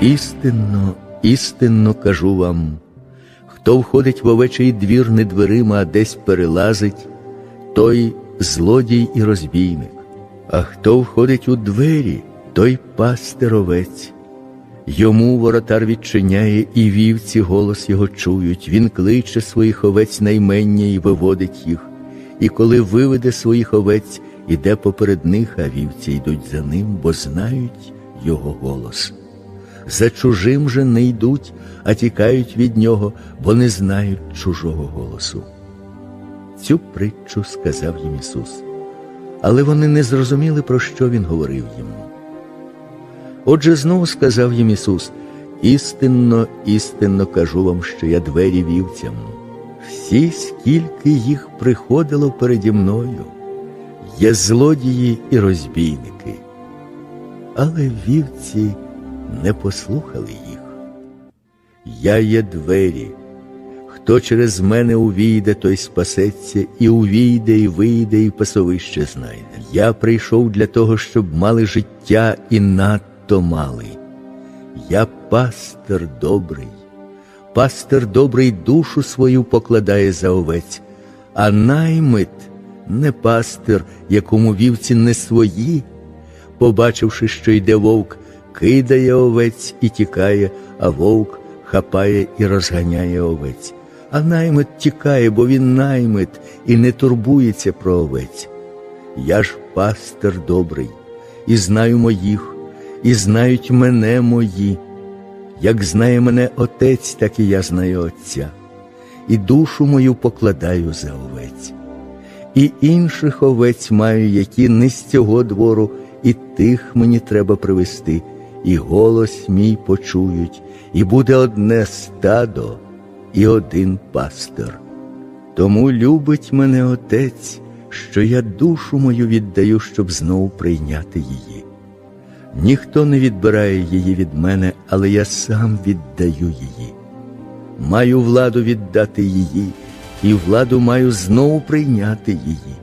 Істинно, істинно кажу вам, хто входить в овечий двір не дверима, а десь перелазить, той злодій і розбійник, а хто входить у двері, той пастир овець. Йому воротар відчиняє, і вівці голос його чують. Він кличе своїх овець наймення і виводить їх. І коли виведе своїх овець, іде поперед них, а вівці йдуть за ним, бо знають його голос. За чужим же не йдуть, а тікають від нього, бо не знають чужого голосу. Цю притчу сказав їм Ісус, але вони не зрозуміли, про що Він говорив їм. Отже, знову сказав їм Ісус: істинно, істинно кажу вам, що я двері вівцям. Всі, скільки їх приходило переді мною, є злодії і розбійники, але вівці не послухали їх. Я є двері. Хто через мене увійде, той спасеться, і увійде, і вийде, і пасовище знайде. Я прийшов для того, щоб мали життя і надто мали. Я пастир добрий, пастир добрий душу свою покладає за овець, а наймит не пастир, якому вівці не свої. Побачивши, що йде вовк, кидає овець і тікає, а вовк хапає і розганяє овець. А наймит тікає, бо він наймит і не турбується про овець. Я ж пастир добрий, і знаю моїх, і знають мене мої. Як знає мене Отець, так і я знаю Отця, і душу мою покладаю за овець. І інших овець маю, які не з цього двору, і тих мені треба привести, і голос мій почують, і буде одне стадо і один пастир. Тому любить мене Отець, що я душу мою віддаю, щоб знову прийняти її. Ніхто не відбирає її від мене, але я сам віддаю її. Маю владу віддати її, і владу маю знову прийняти її.